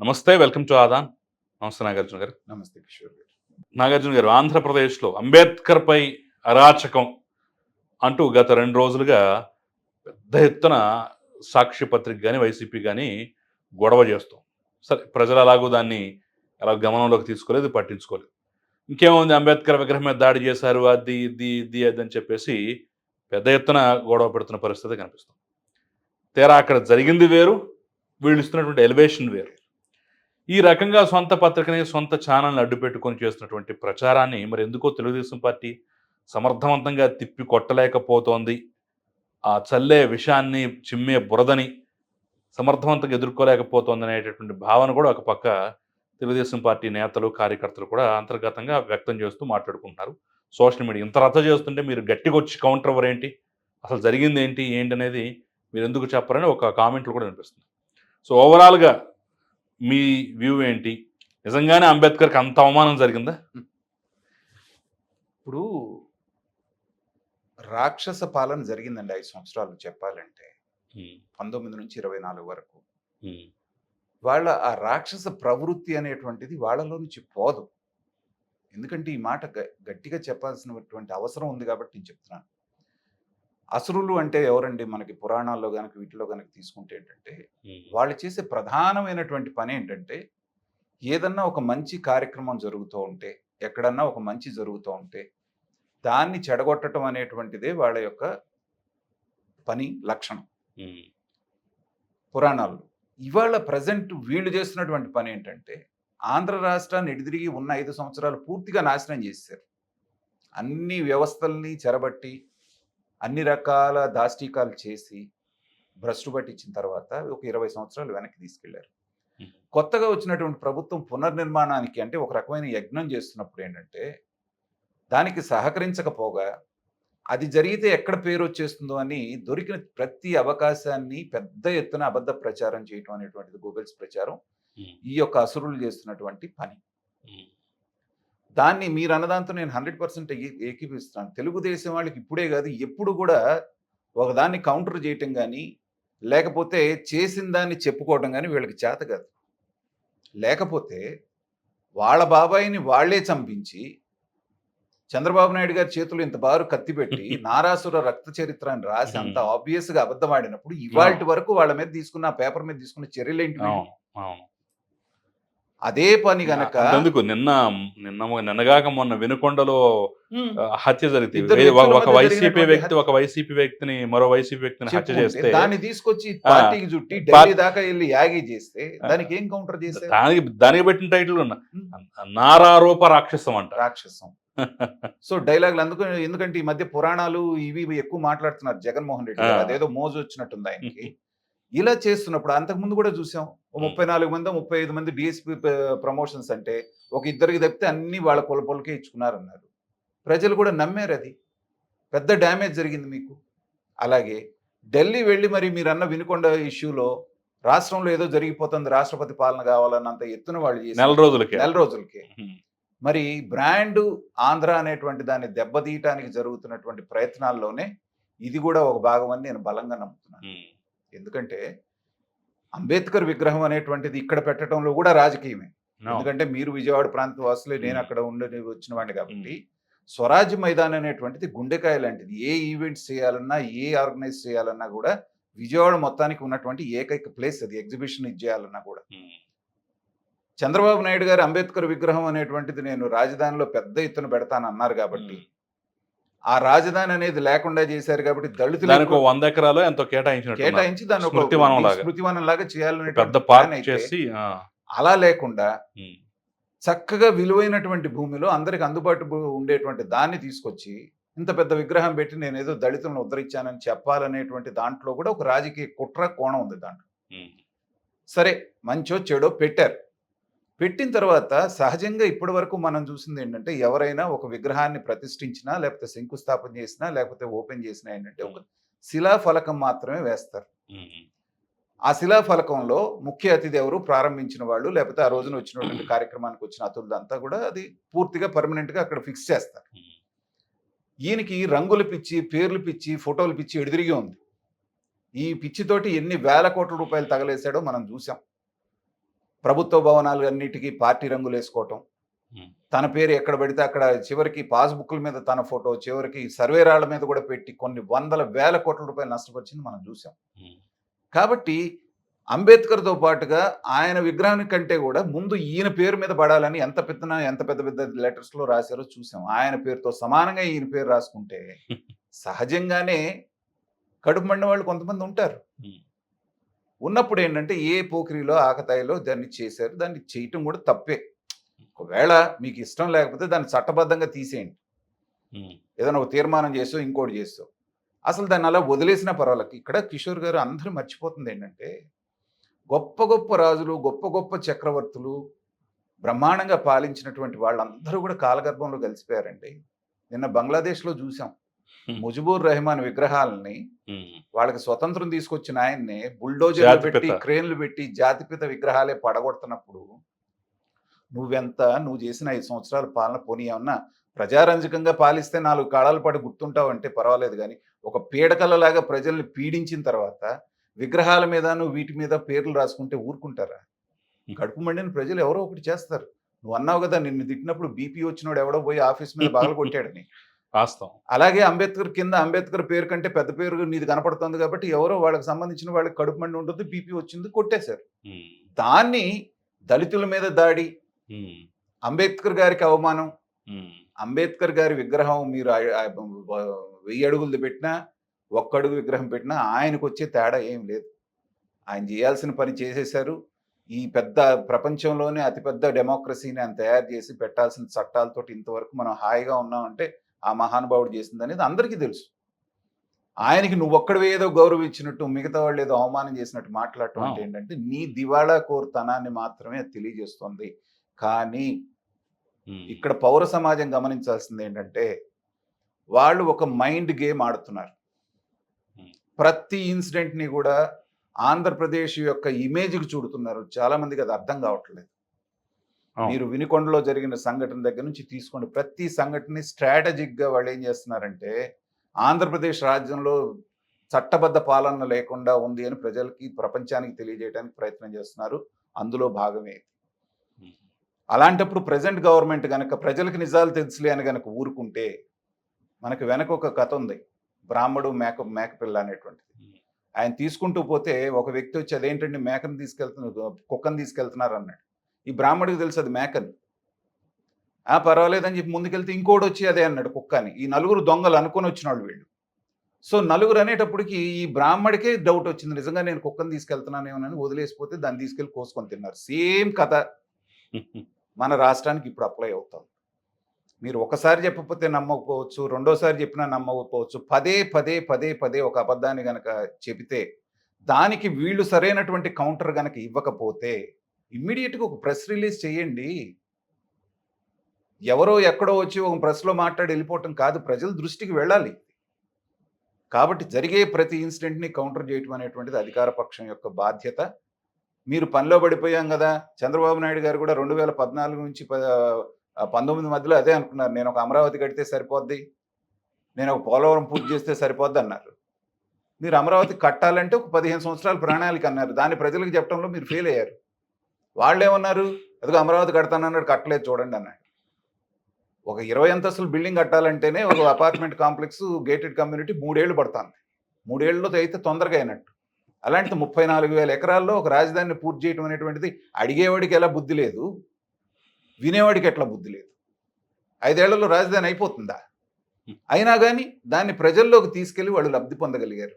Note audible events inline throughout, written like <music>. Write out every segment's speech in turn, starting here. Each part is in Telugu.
నమస్తే వెల్కమ్ టు ఆదాన్. నమస్తే నాగార్జున గారు. నమస్తే కిషోర్ గారు. నాగార్జున గారు ఆంధ్రప్రదేశ్లో అంబేద్కర్ పై అరాచకం అంటూ గత రెండు రోజులుగా పెద్ద ఎత్తున సాక్షి పత్రిక కానీ వైసీపీ కానీ గొడవ చేస్తాం సరే ప్రజలు అలాగూ దాన్ని అలా గమనంలోకి తీసుకోలేదు పట్టించుకోలేదు. ఇంకేముంది అంబేద్కర్ విగ్రహం మీద దాడి చేశారు అది ఇది ఇది అది అని చెప్పేసి పెద్ద ఎత్తున గొడవ పెడుతున్న పరిస్థితి కనిపిస్తుంది. తీరా అక్కడ జరిగింది వేరు వీళ్ళు ఇస్తున్నటువంటి ఎలివేషన్ వేరు. ఈ రకంగా సొంత పత్రికని సొంత ఛానల్ని అడ్డుపెట్టుకొని చేస్తున్నటువంటి ప్రచారాన్ని మరి ఎందుకో తెలుగుదేశం పార్టీ సమర్థవంతంగా తిప్పి కొట్టలేకపోతోంది. ఆ చల్లే విషయాన్ని చిమ్మే బురదని సమర్థవంతంగా ఎదుర్కోలేకపోతోంది అనేటటువంటి భావన కూడా ఒక పక్క తెలుగుదేశం పార్టీ నేతలు కార్యకర్తలు కూడా అంతర్గతంగా వ్యక్తం చేస్తూ మాట్లాడుకుంటున్నారు. సోషల్ మీడియా ఇంత రచ్చ చేస్తుంటే మీరు గట్టిగా వచ్చి కౌంటర్ ఎవరు ఏంటి? అసలు జరిగింది ఏంటి? ఏంటి అనేది మీరు ఎందుకు చెప్పరని ఒక కామెంట్లు కూడా వినిపిస్తుంది సో ఓవరాల్గా మీ వ్యూ ఏంటి? నిజంగానే అంబేద్కర్కి అంత అవమానం జరిగిందా? ఇప్పుడు రాక్షస పాలన జరిగిందండి ఐదు సంవత్సరాలు చెప్పాలంటే. పంతొమ్మిది నుంచి ఇరవై నాలుగు వరకు. వాళ్ళ ఆ రాక్షస ప్రవృత్తి అనేటువంటిది వాళ్ళలో నుంచి పోదు. ఎందుకంటే ఈ మాట గట్టిగా చెప్పాల్సినటువంటి అవసరం ఉంది కాబట్టి నేను చెప్తున్నాను. అసురులు అంటే ఎవరండి? మనకి పురాణాల్లో కనుక వీటిలో కనుక తీసుకుంటే ఏంటంటే వాళ్ళు చేసే ప్రధానమైనటువంటి పని ఏంటంటే ఏదన్నా ఒక మంచి కార్యక్రమం జరుగుతూ ఉంటే ఎక్కడన్నా ఒక మంచి జరుగుతూ ఉంటే దాన్ని చెడగొట్టడం అనేటువంటిదే వాళ్ళ యొక్క పని లక్షణం. పురాణాల్లో. ఇవాళ ప్రజెంట్ వీళ్ళు చేస్తున్నటువంటి పని ఏంటంటే ఆంధ్ర రాష్ట్రాన్ని ఎడిదిరిగి ఉన్న ఐదు సంవత్సరాలు పూర్తిగా నాశనం చేశారు అన్ని వ్యవస్థల్ని చెరబట్టి అన్ని రకాల దాష్టీకాలు చేసి భ్రష్టు పట్టించిన తర్వాత ఒక ఇరవై సంవత్సరాలు వెనక్కి తీసుకెళ్ళారు. కొత్తగా వచ్చినటువంటి ప్రభుత్వం పునర్నిర్మాణానికి అంటే ఒక రకమైన యజ్ఞం చేస్తున్నప్పుడు ఏంటంటే దానికి సహకరించకపోగా అది జరిగితే ఎక్కడ పేరు వచ్చేస్తుందో అని దొరికిన ప్రతి అవకాశాన్ని పెద్ద ఎత్తున అబద్ధ ప్రచారం చేయటం అనేటువంటిది గూగుల్స్ ప్రచారం ఈ యొక్క అసురులు చేస్తున్నటువంటి పని. దాన్ని మీరు అన్నదాంతో నేను హండ్రెడ్ పర్సెంట్ ఏకీపిస్తున్నాను తెలుగుదేశం వాళ్ళకి ఇప్పుడే కాదు ఎప్పుడు కూడా ఒకదాన్ని కౌంటర్ చేయటం కానీ లేకపోతే చేసిన దాన్ని చెప్పుకోవటం కానీ వీళ్ళకి చేత కాదు. లేకపోతే వాళ్ళ బాబాయిని వాళ్ళే చంపించి చంద్రబాబు నాయుడు గారి చేతులు ఇంత బారు కత్తి పెట్టి <laughs> నారాసుర రక్త చరిత్ర అని రాసి అంత ఆబ్వియస్గా అబద్ధమాడినప్పుడు ఇవాళ వరకు వాళ్ళ మీద తీసుకున్న పేపర్ మీద తీసుకున్న చర్యలు ఏంటి అదే పని గనక ఎందుకు నిన్న నిన్న నిన్నగాక మొన్న వినుకొండలో హత్య జరిగింది. ఒక వైసీపీ వ్యక్తి ఒక వైసీపీ వ్యక్తిని మరో వైసీపీ వ్యక్తిని హత్య చేస్తే దాన్ని తీసుకొచ్చి పార్టీకి చుట్టి ఢిల్లీ దాకా వెళ్ళి యాగి చేస్తే దానికి ఏం కౌంటర్ చేస్తే దానికి దానికి పెట్టిన టైటిల్ ఉన్న. నారారూప రాక్షసం అంట. రాక్షసం. సో డైలాగులు అందుకు ఎందుకంటే ఈ మధ్య పురాణాలు ఇవి ఇవి ఎక్కువ మాట్లాడుతున్నారు జగన్మోహన్ రెడ్డి. అదేదో మోజు వచ్చినట్టుంది ఆయనకి. ఇలా చేస్తున్నప్పుడు అంతకు ముందు కూడా చూసాం. ముప్పై నాలుగు మంది ముప్పై ఐదు మంది డిఎస్పీ ప్రమోషన్స్ అంటే ఒక ఇద్దరికి తప్పితే అన్ని వాళ్ళ కులపొలకే ఇచ్చుకున్నారన్నారు. ప్రజలు కూడా నమ్మారు అది. పెద్ద డ్యామేజ్ జరిగింది మీకు. అలాగే ఢిల్లీ వెళ్ళి మరి మీరు అన్న వినుకొండ ఇష్యూలో రాష్ట్రంలో ఏదో జరిగిపోతుంది రాష్ట్రపతి పాలన కావాలన్నంత ఎత్తున వాళ్ళు. నెల రోజులకే. నెల రోజులకి. మరి బ్రాండ్ ఆంధ్ర అనేటువంటి దాన్ని దెబ్బతీయటానికి జరుగుతున్నటువంటి ప్రయత్నాల్లోనే ఇది కూడా ఒక భాగం అని నేను బలంగా నమ్ముతున్నాను. ఎందుకంటే అంబేద్కర్ విగ్రహం అనేటువంటిది ఇక్కడ పెట్టడంలో కూడా రాజకీయమే. ఎందుకంటే మీరు విజయవాడ ప్రాంత వాసులే నేను Hmm. అక్కడ ఉండి వచ్చిన వాడిని కాబట్టి స్వరాజ్ మైదాన్ అనేటువంటిది గుండెకాయ లాంటిది. ఏ ఈవెంట్స్ చేయాలన్నా ఏ ఆర్గనైజ్ చేయాలన్నా కూడా విజయవాడ మొత్తానికి ఉన్నటువంటి ఏకైక ప్లేస్ అది. ఎగ్జిబిషన్ చేయాలన్నా కూడా. చంద్రబాబు నాయుడు గారు అంబేద్కర్ విగ్రహం అనేటువంటిది నేను రాజధానిలో పెద్ద ఎత్తున పెడతాను అన్నారు కాబట్టి ఆ రాజధాని అనేది లేకుండా చేశారు కాబట్టి దళితులు దానికి ఎక్కువ ఒక వంద ఎకరాలు ఎంతో కేటాయించినట్టు కేటాయించి దాన్ని ఒక స్మృతివనం లాగా. చేయాలనే పెద్ద చేసి అలా లేకుండా చక్కగా విలువైనటువంటి భూమిలో అందరికి అందుబాటు ఉండేటువంటి దాన్ని తీసుకొచ్చి ఇంత పెద్ద విగ్రహం పెట్టి నేను ఏదో దళితులను ఉద్ధరించానని చెప్పాలనేటువంటి దాంట్లో కూడా ఒక రాజకీయ కుట్ర కోణం ఉంది దాంట్లో. సరే మంచో చెడో పెట్టారు. పెట్టిన తర్వాత సహజంగా ఇప్పటి వరకు మనం చూసింది ఏంటంటే ఎవరైనా ఒక విగ్రహాన్ని ప్రతిష్ఠించినా లేకపోతే శంకుస్థాపన చేసినా లేకపోతే ఓపెన్ చేసినా ఏంటంటే ఒక శిలాఫలకం మాత్రమే వేస్తారు. ఆ శిలాఫలకంలో ముఖ్య అతిథి ఎవరు? ప్రారంభించిన వాళ్ళు లేకపోతే ఆ రోజున వచ్చినటువంటి <clears throat> కార్యక్రమానికి వచ్చిన అతిథులంతా కూడా అది పూర్తిగా పర్మనెంట్గా అక్కడ ఫిక్స్ చేస్తారు. ఈయనకి రంగులు పిచ్చి పేర్లు పిచ్చి ఫోటోలు పిచ్చి ఎడిదిరిగి ఉంది. ఈ పిచ్చితోటి ఎన్ని వేల కోట్ల రూపాయలు తగలేశాడో మనం చూసాం. ప్రభుత్వ భవనాలు అన్నిటికీ పార్టీ రంగులు వేసుకోవటం. తన పేరు ఎక్కడ పెడితే అక్కడ చివరికి పాస్బుక్ల మీద తన ఫోటో చివరికి సర్వేరాళ్ళ మీద కూడా పెట్టి కొన్ని వందల వేల కోట్ల రూపాయలు నష్టపరిచింది మనం చూసాం కాబట్టి అంబేద్కర్తో పాటుగా ఆయన విగ్రహం కంటే కూడా ముందు ఈయన పేరు మీద పడాలని ఎంత పెద్ద ఎంత పెద్ద పెద్ద లెటర్స్లో రాశారో చూసాం ఆయన పేరుతో సమానంగా ఈయన పేరు రాసుకుంటే సహజంగానే కడుపు మండిన వాళ్ళు కొంతమంది ఉంటారు. ఉన్నప్పుడు ఏంటంటే ఏ పోకిరిలో ఆకతాయిలో దాన్ని చేశారు. దాన్ని చేయటం కూడా తప్పే. ఒకవేళ మీకు ఇష్టం లేకపోతే దాన్ని చట్టబద్ధంగా తీసేయండి. ఏదైనా ఒక తీర్మానం చేసో ఇంకోటి చేసో అసలు దాన్ని అలా వదిలేసినా పర్వాలేదు. ఇక్కడ కిషోర్ గారు అందరూ మర్చిపోతుంది ఏంటంటే గొప్ప గొప్ప రాజులు గొప్ప గొప్ప చక్రవర్తులు బ్రహ్మాండంగా పాలించినటువంటి వాళ్ళందరూ కూడా కాలగర్భంలో కలిసిపోయారండి. నిన్న బంగ్లాదేశ్లో చూసాం. ముజిబూర్ రెహమాన్ విగ్రహాలని వాళ్ళకి స్వతంత్రం తీసుకొచ్చిన ఆయన్ని బుల్డోజర్లు. పెట్టి క్రేన్లు పెట్టి జాతిపిత విగ్రహాలే పడగొడుతున్నప్పుడు నువ్వెంత నువ్వు చేసిన ఐదు సంవత్సరాల పాలన పోనీ ఏమన్నా ప్రజారంజకంగా పాలిస్తే నాలుగు కాలాల పాటు గుర్తుంటావు అంటే పర్వాలేదు కానీ ఒక పీడకలలాగా ప్రజల్ని పీడించిన తర్వాత విగ్రహాల మీద నువ్వు వీటి మీద పేర్లు రాసుకుంటే ఊరుకుంటారా? కడుపు మండిన ప్రజలు ఎవరో ఒకటి చేస్తారు. నువ్వు అన్నావు కదా నిన్ను తిట్టినప్పుడు బీపీ వచ్చినోడు ఎవడో పోయి ఆఫీస్ మీద <laughs> బాగా కొట్టాడని. వాస్తవం. అలాగే అంబేద్కర్ కింద అంబేద్కర్ పేరు కంటే పెద్ద పేరు నీది కనపడుతుంది కాబట్టి ఎవరో వాళ్ళకి సంబంధించిన వాళ్ళకి కడుపు మండి ఉంటుంది బీపీ వచ్చింది కొట్టేశారు. దాన్ని దళితుల మీద దాడి అంబేద్కర్ గారికి అవమానం అంబేద్కర్ గారి విగ్రహం మీరు వెయ్యి అడుగులు పెట్టినా ఒక్క అడుగు విగ్రహం పెట్టినా ఆయనకు వచ్చే తేడా ఏం లేదు. ఆయన చేయాల్సిన పని చేసేశారు. ఈ పెద్ద ప్రపంచంలోనే అతిపెద్ద డెమోక్రసీని ఆయన తయారు చేసి పెట్టాల్సిన చట్టాలతో ఇంతవరకు మనం హాయిగా ఉన్నామంటే ఆ మహానుభావుడు చేసింది అనేది అందరికీ తెలుసు ఆయనకి నువ్వు ఒక్కడివే ఏదో గౌరవించినట్టు మిగతా వాళ్ళు ఏదో అవమానం చేసినట్టు మాట్లాడటం అంటే. ఏంటంటే నీ దివాళా కోరుతనాన్ని మాత్రమే తెలియజేస్తుంది కానీ ఇక్కడ పౌర సమాజం గమనించాల్సింది ఏంటంటే వాళ్ళు ఒక మైండ్ గేమ్ ఆడుతున్నారు. ప్రతి ఇన్సిడెంట్ని కూడా ఆంధ్రప్రదేశ్ యొక్క ఇమేజ్కి చూడుతున్నారు చాలా మందికి అది అర్థం కావట్లేదు. మీరు వినుకొండలో జరిగిన సంఘటన దగ్గర నుంచి తీసుకోండి. ప్రతి సంఘటనని స్ట్రాటజిక్గా వాళ్ళు ఏం చేస్తున్నారంటే ఆంధ్రప్రదేశ్ రాజ్యంలో చట్టబద్ధ పాలన లేకుండా ఉంది అని ప్రజలకి ప్రపంచానికి తెలియజేయడానికి ప్రయత్నం చేస్తున్నారు. అందులో భాగమే అలాంటప్పుడు ప్రజెంట్ గవర్నమెంట్ గనక ప్రజలకు నిజాలు తెలుసులే అని గనక ఊరుకుంటే మనకి వెనక ఒక కథ ఉంది. బ్రాహ్మడు మేక మేకపిల్ల అనేటువంటిది. ఆయన తీసుకుంటూ పోతే ఒక వ్యక్తి వచ్చి అదేంటండి మేకను తీసుకెళ్తున్నారు కుక్కను తీసుకెళ్తున్నారు అన్నాడు. ఈ బ్రాహ్మడికి తెలుసు అది మేకని ఆ పర్వాలేదని చెప్పి ముందుకెళ్తే ఇంకోటి వచ్చి అదే అన్నాడు కుక్క అని ఈ నలుగురు దొంగలు అనుకొని వచ్చిన వాళ్ళు. వీళ్ళు సో నలుగురు అనేటప్పటికి ఈ బ్రాహ్మడికే డౌట్ వచ్చింది. నిజంగా నేను కుక్కను తీసుకెళ్తున్నానేమోనని వదిలేసిపోతే దాన్ని తీసుకెళ్ళి కోసుకొని తిన్నారు. సేమ్ కథ. <laughs> మన రాష్ట్రానికి ఇప్పుడు అప్లై అవుతాం. మీరు ఒకసారి చెప్పకపోతే నమ్మకపోవచ్చు రెండోసారి చెప్పినా నమ్మకపోవచ్చు. పదే పదే పదే పదే ఒక అబద్ధాన్ని గనక చెబితే దానికి వీళ్ళు సరైనటువంటి కౌంటర్ గనక ఇవ్వకపోతే ఇమ్మీడియట్గా ఒక ప్రెస్ రిలీజ్ చేయండి. ఎవరో ఎక్కడో వచ్చి ఒక ప్రెస్లో మాట్లాడి వెళ్ళిపోవటం కాదు. ప్రజల దృష్టికి వెళ్ళాలి. కాబట్టి జరిగే ప్రతి ఇన్సిడెంట్ని కౌంటర్ చేయటం అనేటువంటిది అధికార పక్షం యొక్క బాధ్యత. మీరు పనిలో పడిపోయాం కదా! చంద్రబాబు నాయుడు గారు కూడా రెండు వేల పద్నాలుగు నుంచి పంతొమ్మిది మధ్యలో అదే అనుకున్నారు. నేను ఒక అమరావతి కడితే సరిపోద్ది. నేను ఒక పోలవరం పూర్తి చేస్తే సరిపోద్ది అన్నారు. మీరు అమరావతి కట్టాలంటే ఒక పదిహేను సంవత్సరాల ప్రణాళిక అన్నారు దాన్ని ప్రజలకు చెప్పడంలో మీరు ఫెయిల్ అయ్యారు. వాళ్ళు ఏమన్నారు అదిగో అమరావతి కడతానన్నాడు కట్టలేదు చూడండి అన్నాడు. ఒక ఇరవై అంతస్తుల బిల్డింగ్ కట్టాలంటేనే ఒక అపార్ట్మెంట్ కాంప్లెక్స్ గేటెడ్ కమ్యూనిటీ మూడేళ్ళు పడుతుంది. మూడేళ్ళలో అయితే తొందరగా అయినట్టు. అలాంటిది ముప్పై నాలుగు వేల ఎకరాల్లో ఒక రాజధానిని పూర్తి చేయడం అనేటువంటిది అడిగేవాడికి ఎలా బుద్ధి లేదు వినేవాడికి ఎట్లా బుద్ధి లేదు. ఐదేళ్ళలో రాజధాని అయిపోతుందా? అయినా కానీ దాన్ని ప్రజల్లోకి తీసుకెళ్ళి వాళ్ళు లబ్ధి పొందగలిగారు.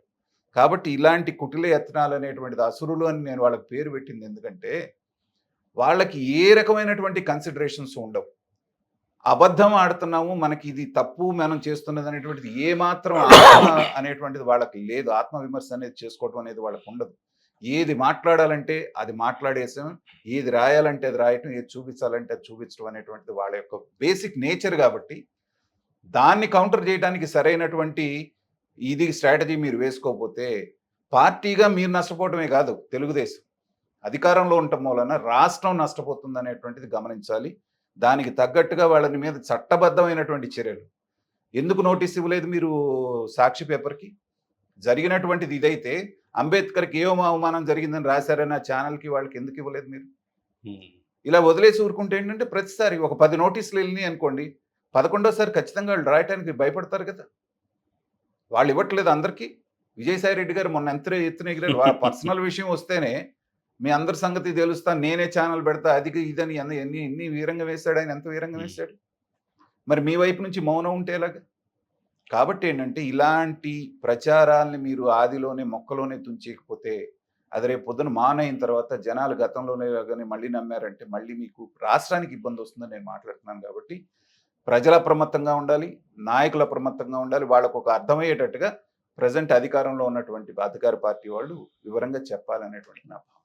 కాబట్టి ఇలాంటి కుటిల యత్నాలు అనేటువంటిది అసురులు అని నేను వాళ్ళకి పేరు పెట్టింది. ఎందుకంటే వాళ్ళకి ఏ రకమైనటువంటి కన్సిడరేషన్స్ ఉండవు. అబద్ధం ఆడుతున్నాము మనకి ఇది తప్పు మనం చేస్తున్నది అనేటువంటిది ఏ మాత్రం ఆత్మ అనేటువంటిది వాళ్ళకి లేదు. ఆత్మవిమర్శ అనేది చేసుకోవటం అనేది వాళ్ళకి ఉండదు. ఏది మాట్లాడాలంటే అది మాట్లాడేసాం ఏది రాయాలంటే అది రాయటం ఏది చూపించాలంటే అది చూపించడం అనేటువంటిది వాళ్ళ యొక్క బేసిక్ నేచర్ కాబట్టి దాన్ని కౌంటర్ చేయడానికి సరైనటువంటి ఇది స్ట్రాటజీ మీరు వేసుకోకపోతే పార్టీగా మీరు నష్టపోవటమే కాదు తెలుగుదేశం. అధికారంలో ఉండటం వలన రాష్ట్రం నష్టపోతుంది అనేటువంటిది గమనించాలి. దానికి తగ్గట్టుగా వాళ్ళని మీద చట్టబద్ధమైనటువంటి చర్యలు. ఎందుకు నోటీస్ ఇవ్వలేదు మీరు సాక్షి పేపర్కి? జరిగినటువంటిది ఇదైతే అంబేద్కర్కి ఏ అవమానం జరిగిందని రాశారని ఆ ఛానల్కి వాళ్ళకి ఎందుకు ఇవ్వలేదు మీరు? ఇలా వదిలేసి ఊరుకుంటే ఏంటంటే ప్రతిసారి ఒక పది నోటీసులు వెళ్ళినాయి అనుకోండి పదకొండోసారి ఖచ్చితంగా వాళ్ళు రాయటానికి భయపడతారు కదా. వాళ్ళు ఇవ్వట్లేదు అందరికీ. విజయసాయి రెడ్డి గారు మొన్న ఎంత ఎత్తున ఎగిరారు వాళ్ళ పర్సనల్ విషయం వస్తేనే మీ అందరి సంగతి తెలుస్తా నేనే ఛానల్ పెడతా అది ఇదని ఎన్ని ఎన్ని వీరంగా వేశాడు ఆయన ఎంత వీరంగా. వేశాడు? మరి మీ వైపు నుంచి మౌనం ఉంటే ఎలాగా కాబట్టి ఏంటంటే ఇలాంటి ప్రచారాల్ని మీరు ఆదిలోనే మొక్కలోనే తుంచేయకపోతే అది రేపు పొద్దున మానైన తర్వాత జనాలు గతంలోనే కానీ మళ్ళీ నమ్మారంటే మళ్ళీ మీకు రాష్ట్రానికి ఇబ్బంది వస్తుందని నేను మాట్లాడుతున్నాను కాబట్టి ప్రజల అప్రమత్తంగా ఉండాలి నాయకుల అప్రమత్తంగా ఉండాలి వాళ్ళకు ఒక అర్థమయ్యేటట్టుగా ప్రజెంట్ అధికారంలో ఉన్నటువంటి అధికార పార్టీ వాళ్ళు వివరంగా చెప్పాలనేటువంటి నా భావన.